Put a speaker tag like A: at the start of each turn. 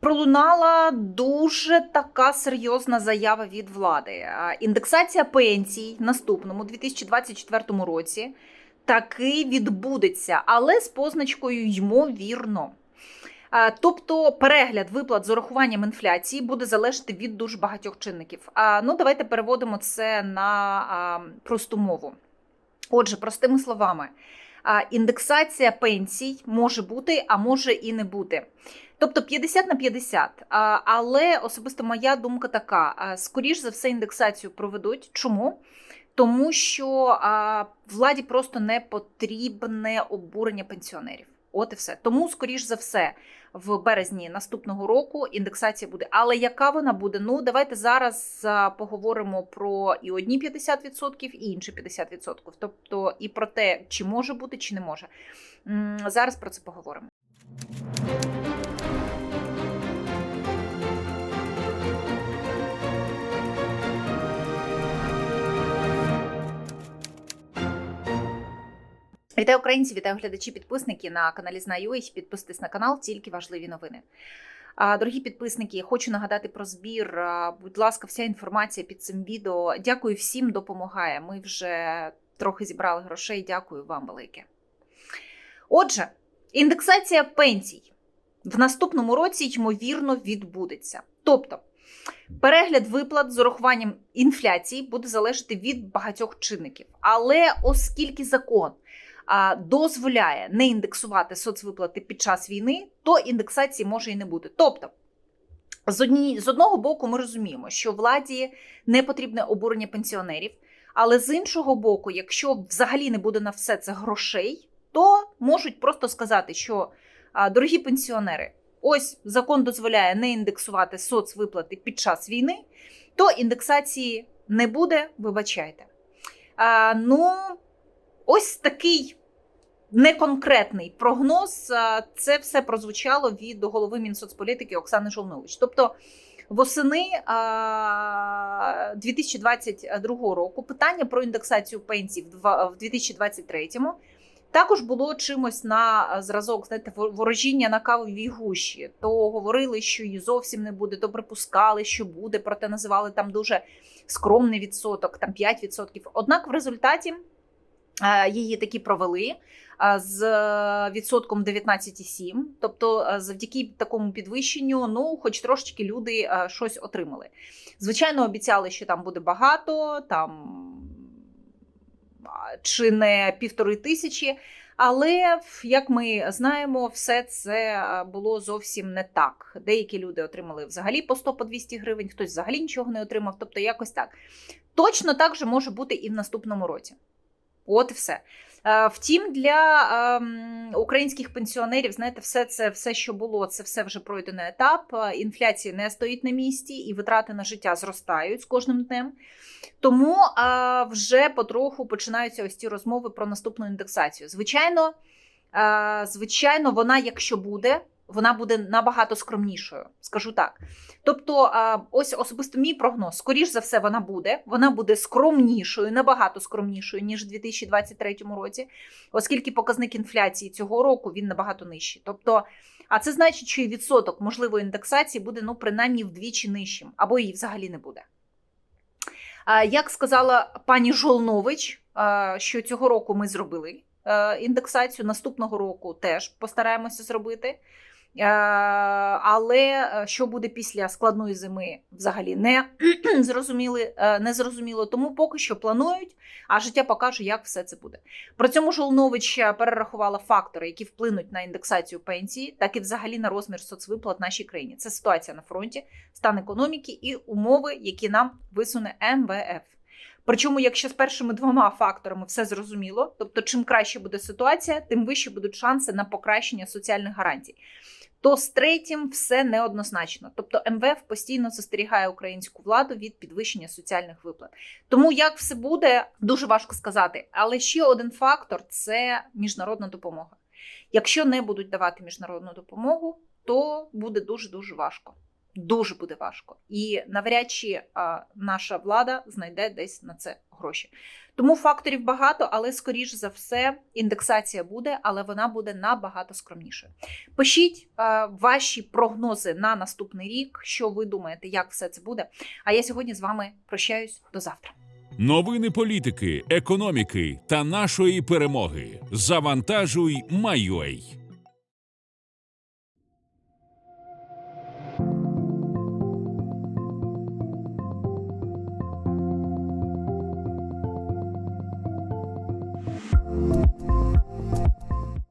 A: пролунала дуже така серйозна заява від влади. Індексація пенсій наступному 2024 році таки відбудеться, але з позначкою ймовірно. Тобто перегляд виплат з урахуванням інфляції буде залежати від дуже багатьох чинників. А, Ну, давайте переводимо це на просту мову. Отже, простими словами, індексація пенсій може бути, а може і не бути. Тобто 50 на 50. Але особисто моя думка така: скоріш за все, індексацію проведуть. Чому? Тому що владі просто не потрібне обурення пенсіонерів. От і все. Тому, скоріш за все, в березні наступного року індексація буде. Але яка вона буде? Ну, давайте зараз поговоримо про і одні 50%, і інші 50%. Тобто і про те, чи може бути, чи не може. Зараз про це поговоримо. Вітаю українці, вітаю глядачі, підписники на каналі Знаю.ua. Підписуйтесь на канал, тільки важливі новини. Дорогі підписники, хочу нагадати про збір. Будь ласка, вся інформація під цим відео. Дякую всім, допомагає. Ми вже трохи зібрали грошей. Дякую вам велике. Отже, індексація пенсій в наступному році, ймовірно, відбудеться. Тобто, перегляд виплат з урахуванням інфляції буде залежати від багатьох чинників. Але оскільки закон дозволяє не індексувати соцвиплати під час війни, то індексації може і не бути. Тобто, з, одні, з одного боку, ми розуміємо, що владі не потрібне обурення пенсіонерів, але з іншого боку, якщо взагалі не буде на все це грошей, то можуть просто сказати, що дорогі пенсіонери, ось закон дозволяє не індексувати соцвиплати під час війни, то індексації не буде, вибачайте. А, ну, ось такий неконкретний прогноз. Це все прозвучало від голови Мінсоцполітики Оксани Жолнович. Тобто, восени 2022 року питання про індексацію пенсій в два- в 2023 також було чимось на зразок знаєте, ворожіння на кавовій гущі. То говорили, що її зовсім не буде, то припускали, що буде, проте називали там дуже скромний відсоток, там 5%. Однак в результаті е, її таки провели е, з е, відсотком 19,7. Тобто, е, завдяки такому підвищенню, ну, хоч трошечки люди е, щось отримали. Звичайно, обіцяли, що там буде багато, там чи не півтори тисячі. Але як ми знаємо, все це е, було зовсім не так. Деякі люди отримали взагалі по 100 по 200 гривень, хтось взагалі нічого не отримав. Тобто, якось так. Точно так же може бути і в наступному році. От і все. Е, Втім, для ем, українських пенсіонерів, знаєте, все це, все, що було, це все вже пройдений етап. Е, Інфляція не стоїть на місці, і витрати на життя зростають з кожним днем. Тому е, вже потроху починаються ось ці розмови про наступну індексацію. Звичайно, звичайно, вона, якщо буде, вона буде набагато скромнішою, скажу так. Тобто, ось особисто мій прогноз, скоріш за все, вона буде. Вона буде скромнішою, набагато скромнішою, ніж у 2023 році, оскільки показник інфляції цього року він набагато нижчий. Тобто, а це значить, що і відсоток можливої індексації буде ну, принаймні вдвічі нижчим, або її взагалі не буде. Як сказала пані Жолнович, що цього року ми зробили е, індексацію, наступного року теж постараємося зробити. Е, Але е, що буде після складної зими, взагалі не зрозуміли, е, не зрозуміло. Тому поки що планують, а життя покаже, як все це буде. При цьому Жолнович перерахувала фактори, які вплинуть на індексацію пенсії, так і взагалі на розмір соцвиплат нашій країні. Це ситуація на фронті, стан економіки і умови, які нам висуне МВФ. Причому, якщо з першими двома факторами все зрозуміло, тобто чим краще буде ситуація, тим вищі будуть шанси на покращення соціальних гарантій. То з третім все неоднозначно. Тобто МВФ постійно застерігає українську владу від підвищення соціальних виплат. Тому як все буде, дуже важко сказати. Але ще один фактор це міжнародна допомога. Якщо не будуть давати міжнародну допомогу, то буде дуже дуже важко. Дуже буде важко. І навряд чи наша влада знайде десь на це гроші. Тому факторів багато, але скоріш за все індексація буде, але вона буде набагато скромнішою. Пишіть ваші прогнози на наступний рік, що ви думаєте, як все це буде. А я сьогодні з вами прощаюсь до завтра.
B: Новини політики, економіки та нашої перемоги. Завантажуй, Майой.